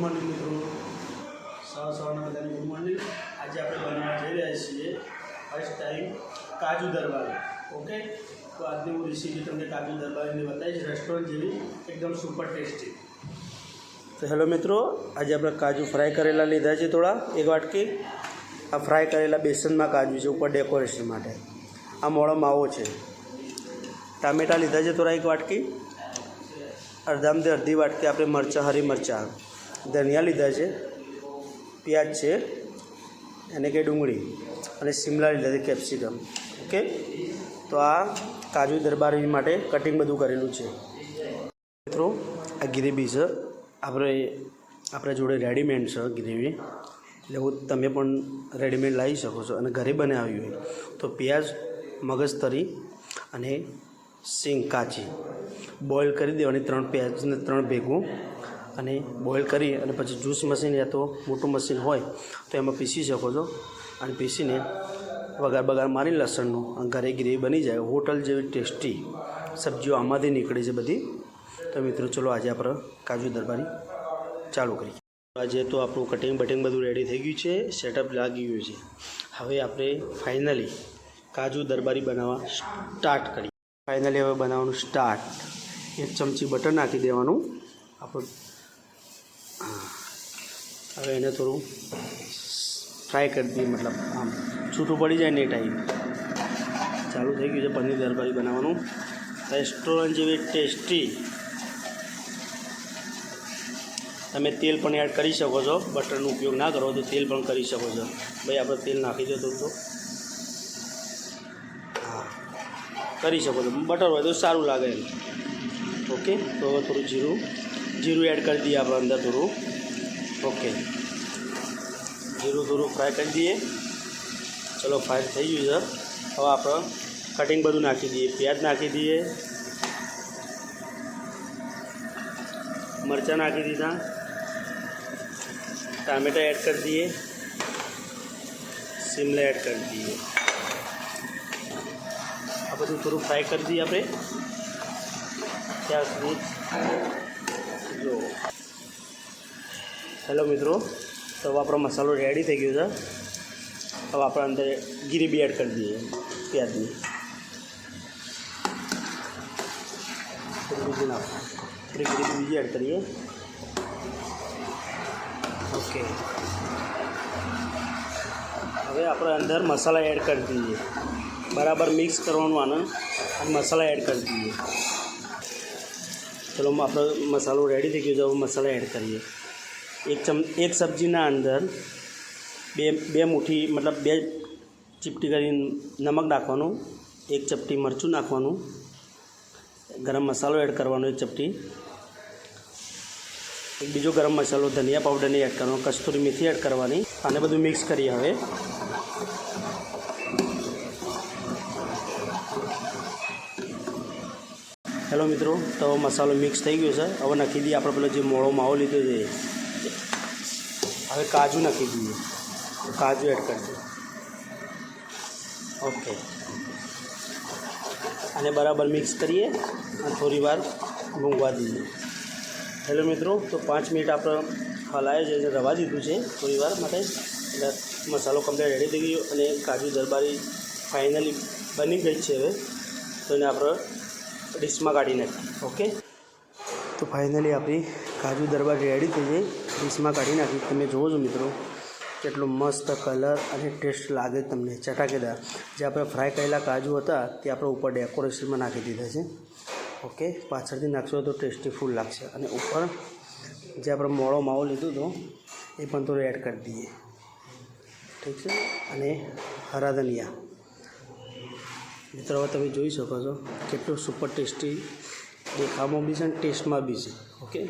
Morning, મિત્રો. સવાર સવારના બધાને ગુડ મોર્નિંગ. આજે આપણે બનાવવા જઈ રહ્યા છીએ ફર્સ્ટ ટાઈમ કાજુ દરબાર. ઓકે તો આજની હું રેસીપી તમને કાજુ દરબારની બતાવીશ રેસ્ટોરન્ટ જેવી એકદમ સુપર ટેસ્ટી તો હેલો મિત્રો, આજે આપણે કાજુ ફ્રાય કરેલા લીધા છે થોડા, એક વાટકી. આ ફ્રાય કરેલા બેસનમાં કાજુ છે, ઉપર ડેકોરેશન માટે. આ મોળો માવો છે. ટામેટાં લીધા છે થોડા એક વાટકી. અડધામથી અડધી વાટકી આપણે મરચાં, હરી મરચાં. ધનિયા લીધા છે, પ્યાજ છે એને કે ડુંગળી, અને શિમલા લીધા છે કેપ્સિકમ. ઓકે? તો આ કાજુ દરબારી માટે કટિંગ બધું કરેલું છે. મિત્રો, આ ગ્રેવી છે. આપણે, આપણા જોડે રેડીમેડ છે ગ્રેવી એટલે હું, તમે પણ રેડીમેડ લાવી શકો છો અને ઘરે બનાવી હોય તો પ્યાજ મગજતરી અને સિંગ કાચી. બોઇલ કરી દેવાની ત્રણ પ્યાજને ત્રણ ભેગું. અને બોઇલ કરી અને પછી જ્યુસ મશીન યા તો મોટું મશીન હોય તો એમાં પીસી શકો છો. અને પીસીને વગાર બગાર મારી લસણનું અને ઘરે ગ્રેવી બની જાય. હોટલ જેવી ટેસ્ટી સબ્જીઓ આમાંથી નીકળે છે બધી. તો મિત્રો ચલો આજે આપણે કાજુ દરબારી ચાલુ કરીએ. આજે તો આપણું કટિંગ બટિંગ બધું રેડી થઈ ગયું છે. સેટઅપ લાગી ગયું છે. હવે આપણે ફાઇનલી કાજુ દરબારી બનાવવા સ્ટાર્ટ કરીએ. ફાઇનલી હવે બનાવવાનું સ્ટાર્ટ એક ચમચી બટર નાખી દેવાનું. આપણું. હવે એને થોડું ફ્રાય કરી દઈએ, મતલબ આમ છૂટું પડી જાય ને એ ટાઈમ ચાલુ થઈ ગયું છે પનીર દરબારી બનાવવાનું. રેસ્ટોરન્ટ જેવી ટેસ્ટી તમે તેલ પણ એડ કરી શકો છો. બટરનો ઉપયોગ ના કરો તો તેલ પણ કરી શકો છો. ભાઈ, આપણે તેલ નાખી દો તો હા, કરી શકો છો. બટર હોય તો સારું લાગે ઓકે તો થોડું જીરું. જીરું એડ કરી દઈએ આપણે અંદર થોડું ઓકે જીરું થોડું ફ્રાય કરી દઈએ ચલો ફ્રાય થઈ ગયું છે હવે આપણે કટિંગ બધું નાખી દઈએ પ્યાજ નાખી દઈએ મરચાં નાખી દીધા ટામેટા એડ કરી દઈએ શિમલા એડ કરી દઈએ આ બધું થોડું ફ્રાય કરી દઈએ આપણે ત્યાં સુધી જો હેલો મિત્રો. તો હવે આપણો મસાલો રેડી થઈ ગયો છે. હવે આપણે અંદર ગીરી એડ કરી દઈએ. પ્યાજની થોડી બીજી નાખો. થોડી ગીરી બીજી એડ કરીએ. ઓકે હવે આપણે અંદર મસાલા એડ કરી દઈએ. બરાબર મિક્સ કરવાનું આને. અને મસાલા એડ કરી દઈએ. ચલો આપણો મસાલો રેડી થઈ ગયો છે, હવે મસાલા એડ કરીએ. એક ચમ, એક સબ્જીના અંદર બે બે મુઠ્ઠી, મતલબ બે ચીપટી કરીને નમક નાખવાનું, એક ચપટી મરચું નાખવાનું, ગરમ મસાલો એડ કરવાનો એક ચપટી. એક બીજો ગરમ મસાલો, ધનિયા પાવડરને એડ કરવાનો, કસ્તુરી મેથી એડ કરવાની આને બધું મિક્સ કરીએ હવે. હેલો મિત્રો, તો મસાલો મિક્સ થઈ ગયો છે. હવે નાખી દઈએ આપણે પેલો જે મોળો માવો લીધો છે. હવે કાજુ નાખી દઈએ. કાજુ એડ કરી દઈએ. ઓકે અને બરાબર મિક્સ કરીએ અને થોડી વાર મૂંગવા દઈએ. હેલો મિત્રો, તો પાંચ મિનિટ આપણે હલાય છે રવા દીધું છે. થોડી વાર માટે એટલે મસાલો કમ્પ્લીટ રેડી થઈ ગયો અને કાજુ દરબારી ફાઇનલી બની ગઈ છે હવે. તો એને આપણે ડીશમાં કાઢી નાખીએ ઓકે? તો ફાઇનલી આપણી કાજુ દરબાર રેડી થઈ ગઈ. ડીશમાં કાઢી નાખી. તમે જોવો છો મિત્રો, કેટલો મસ્ત કલર અને ટેસ્ટ લાગે તમને. ચટાકેદાર. જે આપણે ફ્રાય કરેલા કાજુ હતા, તે આપણે ઉપર ડેકોરેશનમાં નાખી દીધા છે. ઓકે? પાછળથી નાખશો તો ટેસ્ટી ફૂલ લાગશે. અને ઉપર જે આપણે મોળો માવો લીધો હતો, એ પણ થોડું એડ કરી દઈએ. ઠીક છે? અને હરા ધનિયા. મિત્રો, હવે તમે જોઈ શકો છો કેટલું સુપર ટેસ્ટી દેખાવમાં બી છે અને ટેસ્ટમાં બી છે. ઓકે